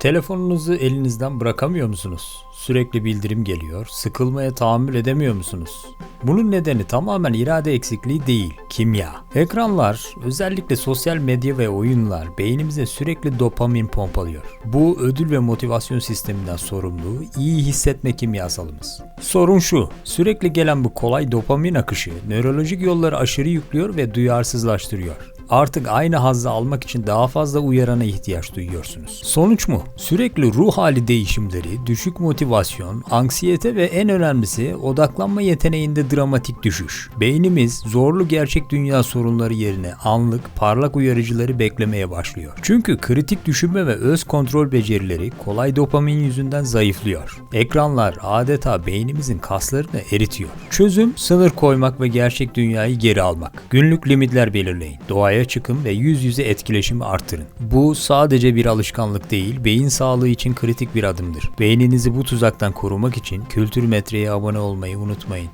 Telefonunuzu elinizden bırakamıyor musunuz? Sürekli bildirim geliyor, sıkılmaya tahammül edemiyor musunuz? Bunun nedeni tamamen irade eksikliği değil, kimya. Ekranlar, özellikle sosyal medya ve oyunlar beynimize sürekli dopamin pompalıyor. Bu ödül ve motivasyon sisteminden sorumlu iyi hissetme kimyasalımız. Sorun şu, sürekli gelen bu kolay dopamin akışı nörolojik yolları aşırı yüklüyor ve duyarsızlaştırıyor. Artık aynı hazzı almak için daha fazla uyarana ihtiyaç duyuyorsunuz. Sonuç mu? Sürekli ruh hali değişimleri, düşük motivasyon, anksiyete ve en önemlisi odaklanma yeteneğinde dramatik düşüş. Beynimiz zorlu gerçek dünya sorunları yerine anlık, parlak uyarıcıları beklemeye başlıyor. Çünkü kritik düşünme ve öz kontrol becerileri kolay dopamin yüzünden zayıflıyor. Ekranlar adeta beynimizin kaslarını eritiyor. Çözüm sınır koymak ve gerçek dünyayı geri almak. Günlük limitler belirleyin. Doğaya çıkın ve yüz yüze etkileşimi artırın. Bu sadece bir alışkanlık değil, beyin sağlığı için kritik bir adımdır. Beyninizi bu tuzaktan korumak için Kültür Metre'ye abone olmayı unutmayın.